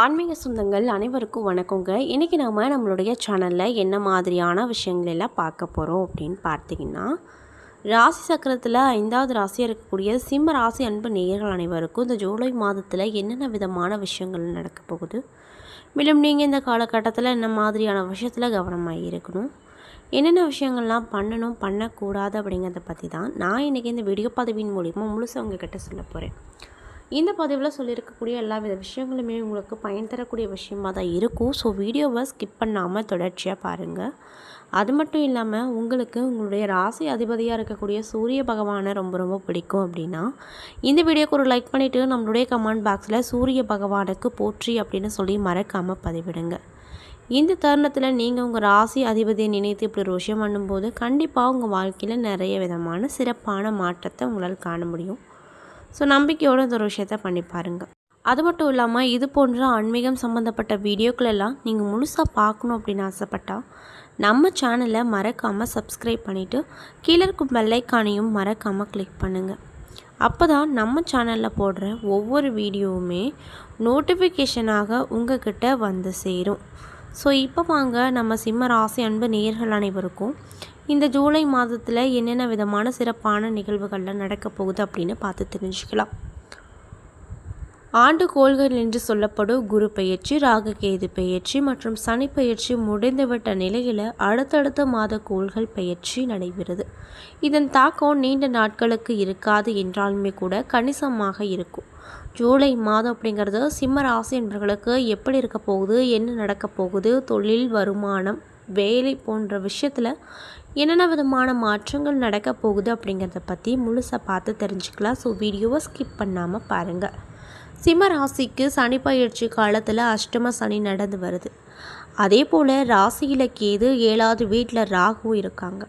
ஆன்மீக சொந்தங்கள் அனைவருக்கும் வணக்கங்க. இன்றைக்கி நாம் நம்மளுடைய சேனலில் என்ன மாதிரியான விஷயங்கள் எல்லாம் பார்க்க போகிறோம் அப்படின்னு பார்த்தீங்கன்னா ராசி சக்கரத்தில் ஐந்தாவது ராசியாக இருக்கக்கூடிய சிம்ம ராசி அன்பு நேயர்கள் அனைவருக்கும் இந்த ஜூலை மாதத்தில் என்னென்ன விதமான விஷயங்கள் நடக்க போகுது? மேலும் நீங்கள் இந்த காலகட்டத்தில் என்ன மாதிரியான விஷயத்தில் கவனமாக இருக்கணும்? என்னென்ன விஷயங்கள்லாம் பண்ணணும் பண்ணக்கூடாது அப்படிங்கிறத பற்றி தான் நான் இன்றைக்கி இந்த வீடியோ பதவியின் மூலிமா முழுசாக உங்ககிட்ட சொல்ல போகிறேன் இந்த பதிவில் சொல்லியிருக்கக்கூடிய எல்லா வித விஷயங்களுமே உங்களுக்கு பயன் தரக்கூடிய விஷயமாக தான் இருக்கும். ஸோ வீடியோவை ஸ்கிப் பண்ணாமல் தொடர்ச்சியாக பாருங்கள் அது மட்டும் இல்லாமல் உங்களுக்கு உங்களுடைய ராசி அதிபதியாக இருக்கக்கூடிய சூரிய பகவானை ரொம்ப ரொம்ப பிடிக்கும் அப்படின்னா இந்த வீடியோக்கு ஒரு லைக் பண்ணிவிட்டு நம்மளுடைய கமெண்ட் பாக்ஸில் சூரிய பகவானுக்கு போற்றி அப்படின்னு சொல்லி மறக்காமல் பதிவிடுங்க. இந்த தருணத்தில் நீங்கள் உங்கள் ராசி அதிபதியை நினைத்து இப்படி ஒரு விஷயம் பண்ணும்போது கண்டிப்பாக உங்கள் வாழ்க்கையில் நிறைய விதமான சிறப்பான மாற்றத்தை உங்களால் காண முடியும். ஸோ நம்பிக்கையோடு இந்த ஒரு விஷயத்த பண்ணி பாருங்கள் அது மட்டும் இல்லாமல் இது போன்ற ஆன்மீகம் சம்மந்தப்பட்ட வீடியோக்களெல்லாம் நீங்கள் முழுசாக பார்க்கணும் அப்படின்னு ஆசைப்பட்டால் நம்ம சேனலை மறக்காமல் சப்ஸ்கிரைப் பண்ணிவிட்டு கீழே இருக்கும் பெல்லைக்கானையும் மறக்காமல் கிளிக் பண்ணுங்கள் அப்போ தான் நம்ம சேனலில் போடுற ஒவ்வொரு வீடியோவுமே நோட்டிஃபிகேஷனாக உங்ககிட்ட வந்து சேரும். ஸோ இப்போ வாங்க நம்ம சிம்ம ராசி அன்பு நேர்கள் அனைவருக்கும் இந்த ஜூலை மாதத்தில் என்னென்ன விதமான சிறப்பான நிகழ்வுகள்லாம் நடக்க போகுது அப்படின்னு பார்த்து தெரிஞ்சுக்கலாம். ஆண்டு கோள்கள் என்று சொல்லப்படும் குரு பெயர்ச்சி ராககேது பெயர்ச்சி மற்றும் சனி பெயர்ச்சி முடிந்துவிட்ட நிலையில் அடுத்தடுத்த மாத கோள்கள் பெயர்ச்சி நடைபெறுது. இதன் தாக்கம் நீண்ட நாட்களுக்கு இருக்காது என்றாலுமே கூட கணிசமாக இருக்கும். ஜூலை மாதம் அப்படிங்கிறது சிம்ம ராசி என்பவர்களுக்கு எப்படி இருக்க போகுது என்ன நடக்க போகுது தொழில் வருமானம் வேலை போன்ற விஷயத்தில் என்னென்ன விதமான மாற்றங்கள் நடக்க போகுது அப்படிங்கிறத பற்றி முழுசாக பார்த்து தெரிஞ்சுக்கலாம். ஸோ வீடியோவை ஸ்கிப் பண்ணாமல் பாருங்கள் சிம்ம ராசிக்கு சனி பயிற்சி காலத்தில் அஷ்டம சனி நடந்து வருது. அதே போல் ராசியில் கேது ஏழாவது வீட்டில் ராகு இருக்காங்க.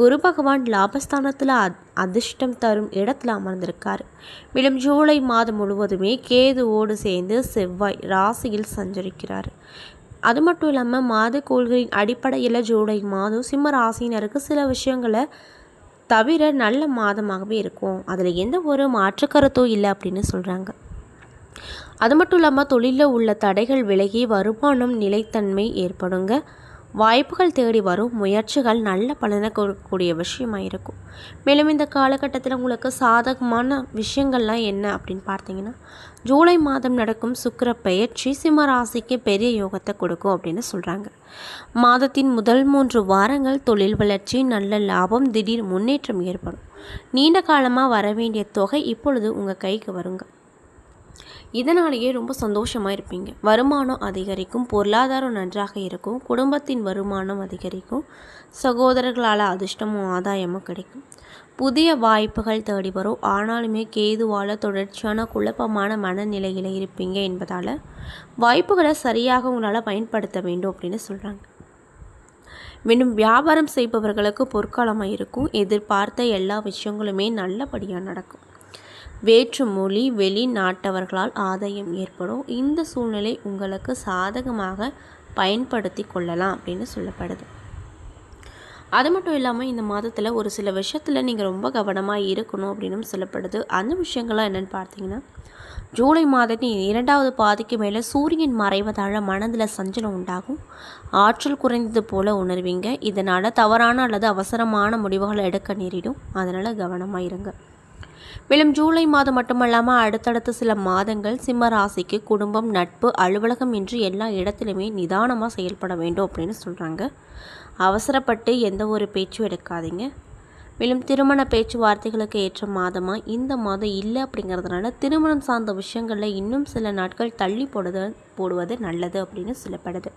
குரு பகவான் லாபஸ்தானத்தில் அத் அதிர்ஷ்டம் தரும் இடத்துல அமர்ந்திருக்கார். மேலும் ஜூலை மாதம் முழுவதுமே கேதுவோடு சேர்ந்து செவ்வாய் ராசியில் சஞ்சரிக்கிறார். அது மட்டும் இல்லாமல் மாத கோள்களின் அடிப்படையில் ஜூலை மாதம் சிம்ம ராசினருக்கு சில விஷயங்களை தவிர நல்ல மாதமாகவே இருக்கும். அதில் எந்த ஒரு மாற்றுக்கருத்தும் இல்லை அப்படின்னு சொல்கிறாங்க அது மட்டும் இல்லாமல் தொழிலில் உள்ள தடைகள் விலகி வருமானம் நிலைத்தன்மை ஏற்படுங்க. வாய்ப்புகள் தேடி வரும் முயற்சிகள் நல்ல பலனை கொடுக்கக்கூடிய விஷயமாக இருக்கும். மேலும் இந்த காலகட்டத்தில் உங்களுக்கு சாதகமான விஷயங்கள்லாம் என்ன அப்படின்னு பார்த்தீங்கன்னா ஜூலை மாதம் நடக்கும் சுக்கர பெயர்ச்சி சிம்ம ராசிக்கு பெரிய யோகத்தை கொடுக்கும் அப்படின்னு சொல்கிறாங்க மாதத்தின் முதல் மூன்று வாரங்கள் தொழில் வளர்ச்சி நல்ல லாபம் திடீர் முன்னேற்றம் ஏற்படும். நீண்ட காலமாக வர வேண்டிய தொகை இப்பொழுது உங்கள் கைக்கு வருங்க. இதனாலேயே ரொம்ப சந்தோஷமாக இருப்பீங்க. வருமானம் அதிகரிக்கும் பொருளாதாரம் நன்றாக இருக்கும் குடும்பத்தின் வருமானம் அதிகரிக்கும் சகோதரர்களால் அதிர்ஷ்டமும் ஆதாயமும் கிடைக்கும். புதிய வாய்ப்புகள் தேடி வரும். ஆனாலுமே கேதுவால் தொடர்ச்சியான குழப்பமான மனநிலையில் இருப்பீங்க என்பதால் வாய்ப்புகளை சரியாக உங்களால் பயன்படுத்த வேண்டும் அப்படின்னு சொல்கிறாங்க மேலும் வியாபாரம் செய்பவர்களுக்கு பொற்காலமாக இருக்கும். எதிர்பார்த்த எல்லா விஷயங்களுமே நல்லபடியாக நடக்கும். வேற்று மொழி வெளிநாட்டவர்களால் ஆதாயம் ஏற்படும். இந்த சூழ்நிலை உங்களுக்கு சாதகமாக பயன்படுத்தி கொள்ளலாம் அப்படின்னு சொல்லப்படுது. அது மட்டும் இல்லாமல் இந்த மாதத்தில் ஒரு சில விஷயத்தில் நீங்கள் ரொம்ப கவனமாக இருக்கணும் அப்படின்னு சொல்லப்படுது. அந்த விஷயங்கள்லாம் என்னென்னு பார்த்தீங்கன்னா ஜூலை மாதத்தின் இரண்டாவது பாதிக்கு மேலே சூரியன் மறைவதால் மனதில் சஞ்சலம் உண்டாகும். ஆற்றல் குறைந்தது போல உணர்வீங்க. இதனால் தவறான அல்லது அவசரமான முடிவுகளை எடுக்க நேரிடும். அதனால் கவனமாக இருங்க. மேலும் ஜூலை மாதம் மட்டுமல்லாமல் அடுத்தடுத்த சில மாதங்கள் சிம்ம ராசிக்கு குடும்பம் நட்பு அலுவலகம் என்று எல்லா இடத்துலையுமே நிதானமாக செயல்பட வேண்டும் அப்படின்னு சொல்கிறாங்க அவசரப்பட்டு எந்த ஒரு பேச்சும் எடுக்காதீங்க. மேலும் திருமண பேச்சுவார்த்தைகளுக்கு ஏற்ற மாதமாக இந்த மாதம் இல்லை அப்படிங்கிறதுனால திருமணம் சார்ந்த விஷயங்களில் இன்னும் சில நாட்கள் தள்ளி போடுவது போடுவது நல்லது அப்படின்னு சொல்லப்படுது.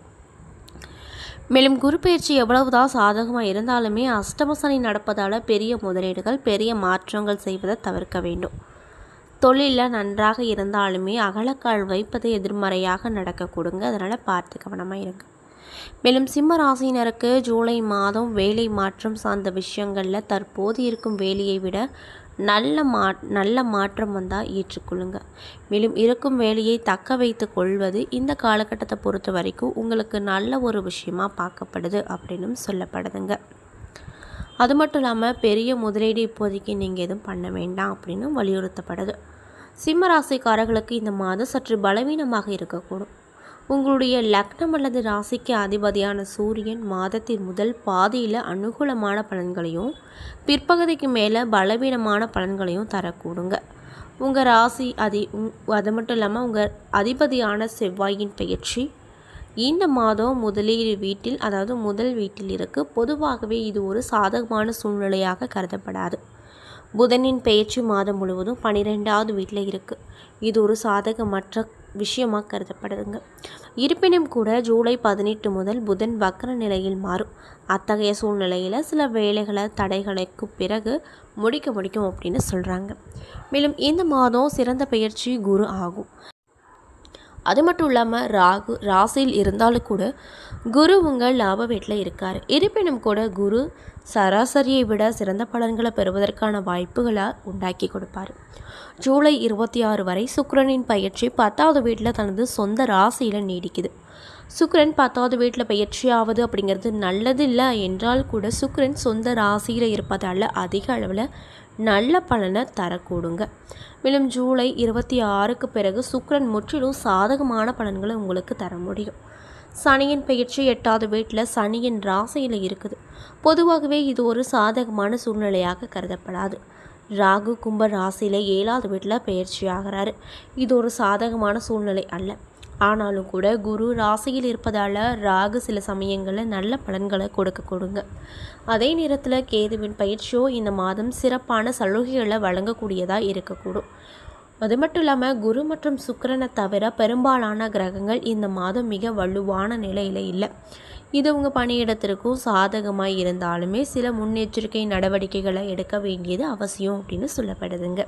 மேலும் குரு பயிற்சி எவ்வளவுதான் சாதகமாக இருந்தாலுமே அஷ்டமசனி நடப்பதால் பெரிய முதலீடுகள் பெரிய மாற்றங்கள் செய்வதை தவிர்க்க வேண்டும். தொழிலில் நன்றாக இருந்தாலுமே அகலக்கால் வைப்பது எதிர்மறையாக நடக்க கொடுங்க அதனால் பார்த்து கவனமாக இருங்க. மேலும் சிம்ம ராசினருக்கு ஜூலை மாதம் வேலை மாற்றம் சார்ந்த விஷயங்களில் தற்போது இருக்கும் வேலையை விட நல்ல மா நல்ல மாற்றம் வந்தால் ஏற்றுக்கொள்ளுங்க. மேலும் இருக்கும் வேலையை தக்க வைத்து கொள்வது இந்த காலகட்டத்தை பொறுத்த வரைக்கும் உங்களுக்கு நல்ல ஒரு விஷயமாக பார்க்கப்படுது அப்படின்னும் சொல்லப்படுதுங்க. அது மட்டும் இல்லாமல் பெரிய முதலீடு இப்போதைக்கு நீங்கள் எதுவும் பண்ண வேண்டாம் அப்படின்னு வலியுறுத்தப்படுது. சிம்ம ராசிக்காரர்களுக்கு இந்த மாதம் சற்று பலவீனமாக இருக்கக்கூடும். உங்களுடைய லக்னம் அல்லது ராசிக்கு அதிபதியான சூரியன் மாதத்தின் முதல் பாதியில் அனுகூலமான பலன்களையும் பிற்பகுதிக்கு மேலே பலவீனமான பலன்களையும் தரக்கூடுங்க. உங்கள் ராசி அதி அது மட்டும் இல்லாமல் உங்கள் அதிபதியான செவ்வாயின் பயிற்சி இந்த மாதம் முதலீடு வீட்டில் அதாவது முதல் வீட்டில் இருக்குது பொதுவாகவே இது ஒரு சாதகமான சூழ்நிலையாக கருதப்படாது. புதனின் பெயர்ச்சி மாதம் முழுவதும் பன்னிரெண்டாவது வீட்டில் இருக்குது இது ஒரு சாதகமற்ற விஷயமாக கருதப்படுதுங்க. இருப்பினும் கூட ஜூலை பதினெட்டு முதல் புதன் வக்கர நிலையில் மாறும். அத்தகைய சூழ்நிலையில் சில வேலைகளை தடைகளுக்கு பிறகு முடிக்க முடிக்கும் அப்படின்னு சொல்கிறாங்க மேலும் இந்த மாதம் சிறந்த பயிற்சி குரு ஆகும். அது மட்டும் இல்லாமல் ராகு ராசியில் இருந்தாலும் கூட குரு உங்கள் லாப வீட்டில் இருக்கார். இருப்பினும் கூட குரு சராசரியை விட சிறந்த பலன்களை பெறுவதற்கான வாய்ப்புகளை உண்டாக்கி கொடுப்பார். ஜூலை இருபத்தி ஆறு வரை சுக்ரனின் பயிற்சி பத்தாவது வீட்டில் தனது சொந்த ராசியில் நீடிக்குது. சுக்ரன் பத்தாவது வீட்டில் பயிற்சி ஆகுது அப்படிங்கிறது நல்லது இல்லை என்றால் கூட சுக்ரன் சொந்த ராசியில் இருப்பதால் அதிக அளவில் நல்ல பலனை தரக்கூடுங்க. மேலும் ஜூலை இருபத்தி ஆறுக்கு பிறகு சுக்கிரன் முற்றிலும் சாதகமான பலன்களை உங்களுக்கு தர முடியும். சனியின் பயிற்சி எட்டாவது வீட்டில் சனியின் ராசியில் இருக்குது. பொதுவாகவே இது ஒரு சாதகமான சூழ்நிலையாக கருதப்படாது. ராகு கும்ப ராசியில் ஏழாவது வீட்டில் பயிற்சி ஆகிறாரு இது ஒரு சாதகமான சூழ்நிலை அல்ல. ஆனாலும் கூட குரு ராசியில் இருப்பதால் ராகு சில சமயங்களில் நல்ல பலன்களை கொடுக்க கொடுங்க. அதே நேரத்தில் கேதுவின் பயிற்சியோ இந்த மாதம் சிறப்பான சலுகைகளை வழங்கக்கூடியதாக இருக்கக்கூடும். அது மட்டும் இல்லாமல் குரு மற்றும் சுக்கரனை தவிர பெரும்பாலான கிரகங்கள் இந்த மாதம் மிக வலுவான நிலையில் இல்லை. இது உங்கள் பணியிடத்திற்கும் சாதகமாக இருந்தாலுமே சில முன்னெச்சரிக்கை நடவடிக்கைகளை எடுக்க வேண்டியது அவசியம் அப்படின்னு சொல்லப்படுதுங்க.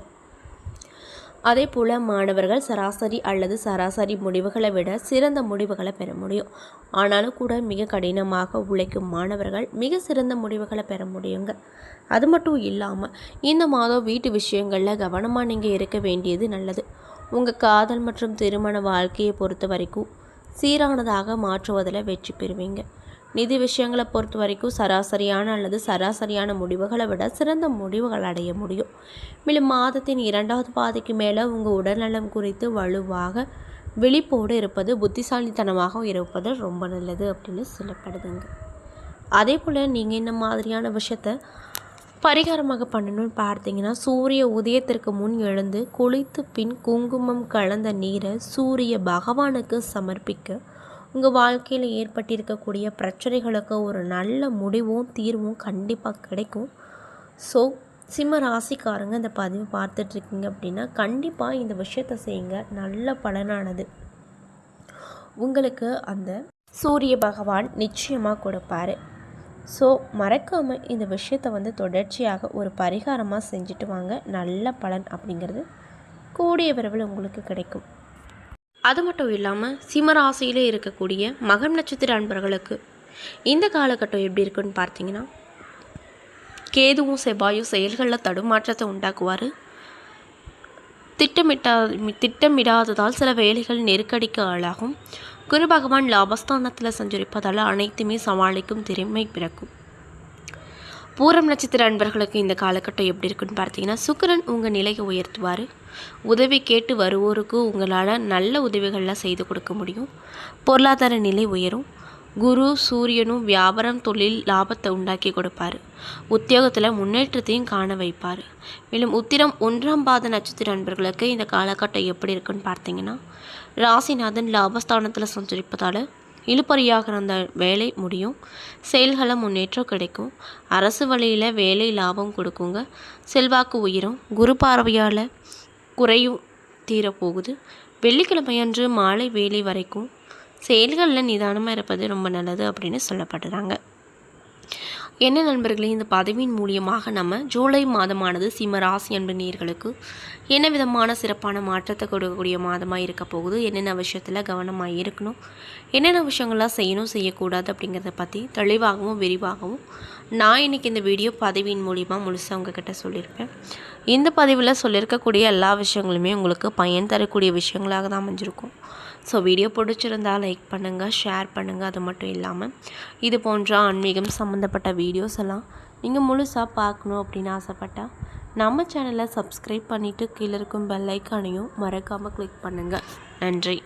அதே போல் மாணவர்கள் சராசரி அல்லது சராசரி முடிவுகளை விட சிறந்த முடிவுகளை பெற முடியும். ஆனாலும் கூட மிக கடினமாக உழைக்கும் மாணவர்கள் மிக சிறந்த முடிவுகளை பெற முடியுங்க. அது மட்டும் இல்லாமல் இந்த மாதம் வீட்டு விஷயங்களில் கவனமாக நீங்கள் இருக்க வேண்டியது நல்லது. உங்கள் காதல் மற்றும் திருமண வாழ்க்கையை பொறுத்த வரைக்கும் சீரானதாக மாற்றுவதில் வெற்றி பெறுவீங்க. நிதி விஷயங்களை பொறுத்த வரைக்கும் சராசரியான அல்லது சராசரியான முடிவுகளை விட சிறந்த முடிவுகள் அடைய முடியும். மேலும் மாதத்தின் இரண்டாவது பாதைக்கு மேலே உங்கள் உடல்நலம் குறித்து வலுவாக விழிப்போடு இருப்பது புத்திசாலித்தனமாக இருப்பது ரொம்ப நல்லது அப்படின்னு சொல்லப்படுதுங்க அதே போல் நீங்கள் இந்த மாதிரியான விஷயத்த பரிகாரமாக பண்ணணும்னு பார்த்தீங்கன்னா சூரிய உதயத்திற்கு முன் எழுந்து குளித்து பின் குங்குமம் கலந்த நீரை சூரிய பகவானுக்கு சமர்ப்பிக்க உங்கள் வாழ்க்கையில் ஏற்பட்டிருக்கக்கூடிய பிரச்சனைகளுக்கு ஒரு நல்ல முடிவும் தீர்வும் கண்டிப்பாக கிடைக்கும். ஸோ சிம்ம ராசிக்காரங்க இந்த பதிவு பார்த்துட்ருக்கீங்க அப்படின்னா கண்டிப்பாக இந்த விஷயத்தை செய்யுங்க. நல்ல பலனானது. உங்களுக்கு அந்த சூரிய பகவான் நிச்சயமாக கொடுப்பாரு. ஸோ மறக்காமல் இந்த விஷயத்தை வந்து தொடர்ச்சியாக ஒரு பரிகாரமாக செஞ்சுட்டு வாங்க. நல்ல பலன் அப்படிங்கிறது கூடிய விரைவில் உங்களுக்கு கிடைக்கும். அது மட்டும் இல்லாமல் சிம்மராசியிலே இருக்கக்கூடிய மகம் நட்சத்திர அன்பர்களுக்கு இந்த காலகட்டம் எப்படி இருக்குன்னு பார்த்தீங்கன்னா கேதுவும் செவ்வாயும் செயல்களில் தடுமாற்றத்தை உண்டாக்குவார். திட்டமிட்டா திட்டமிடாததால் சில வேலைகள் நெருக்கடிக்கு ஆளாகும். குரு பகவான் லாபஸ்தானத்தில் சஞ்சரிப்பதால் அனைத்துமே சமாளிக்கும் திறமை பிறக்கும். பூரம் நட்சத்திர அன்பர்களுக்கு இந்த காலகட்டம் எப்படி இருக்குன்னு பார்த்தீங்கன்னா சுக்கரன் உங்கள் நிலையை உயர்த்துவார். உதவி கேட்டு வருவோருக்கு உங்களால் நல்ல உதவிகள்லாம் செய்து கொடுக்க முடியும். பொருளாதார நிலை உயரும். குரு சூரியனும் வியாபாரம் தொழில் லாபத்தை உண்டாக்கி கொடுப்பார். உத்தியோகத்தில் முன்னேற்றத்தையும் காண வைப்பார். மேலும் உத்திரம் ஒன்றாம் பாத நட்சத்திர நண்பர்களுக்கு இந்த காலகட்டம் எப்படி இருக்குன்னு பார்த்தீங்கன்னா ராசிநாதன் லாபஸ்தானத்தில் சஞ்சரிப்பதால் இழுப்பறியாகிற அந்த வேலை முடியும். செயல்களை முன்னேற்றம் கிடைக்கும். அரசு வழியில் வேலை லாபம் கொடுக்குங்க. செல்வாக்கு உயரும். குரு பார்வையால் குறையும் தீரப்போகுது. வெள்ளிக்கிழமையன்று மாலை வேலை வரைக்கும் செயல்களில் நிதானமாக இருப்பது ரொம்ப நல்லது அப்படின்னு சொல்லப்படுறாங்க என்ன நண்பர்களே இந்த பதவியின் மூலியமாக நம்ம ஜூலை மாதமானது சிம்ம ராசி அன்பு நேர்களுக்கு என்ன விதமான சிறப்பான மாற்றத்தை கொடுக்கக்கூடிய மாதமாக இருக்க போகுது? என்னென்ன விஷயத்தில் கவனமாக இருக்கணும்? என்னென்ன விஷயங்கள்லாம் செய்யணும் செய்யக்கூடாது அப்படிங்கிறத பற்றி தெளிவாகவும் விரிவாகவும் நான் இன்றைக்கி இந்த வீடியோ பதவியின் மூலியமாக முழுசாக உங்ககிட்ட சொல்லியிருப்பேன். இந்த பதிவில் சொல்லியிருக்கக்கூடிய எல்லா விஷயங்களுமே உங்களுக்கு பயன் தரக்கூடிய விஷயங்களாக தான் அமைஞ்சிருக்கும். ஸோ வீடியோ பிடிச்சிருந்தால் லைக் பண்ணுங்கள் ஷேர் பண்ணுங்கள் அது மட்டும் இல்லாமல் இது போன்ற ஆன்மீகம் சம்மந்தப்பட்ட வீடியோஸ் எல்லாம் நீங்கள் முழுசாக பார்க்கணும் அப்படின்னு ஆசைப்பட்டால் நம்ம சேனலை சப்ஸ்கிரைப் பண்ணிவிட்டு கீழே இருக்கும் பெல் ஐக்கானையும் மறக்காமல் கிளிக் பண்ணுங்கள் நன்றி.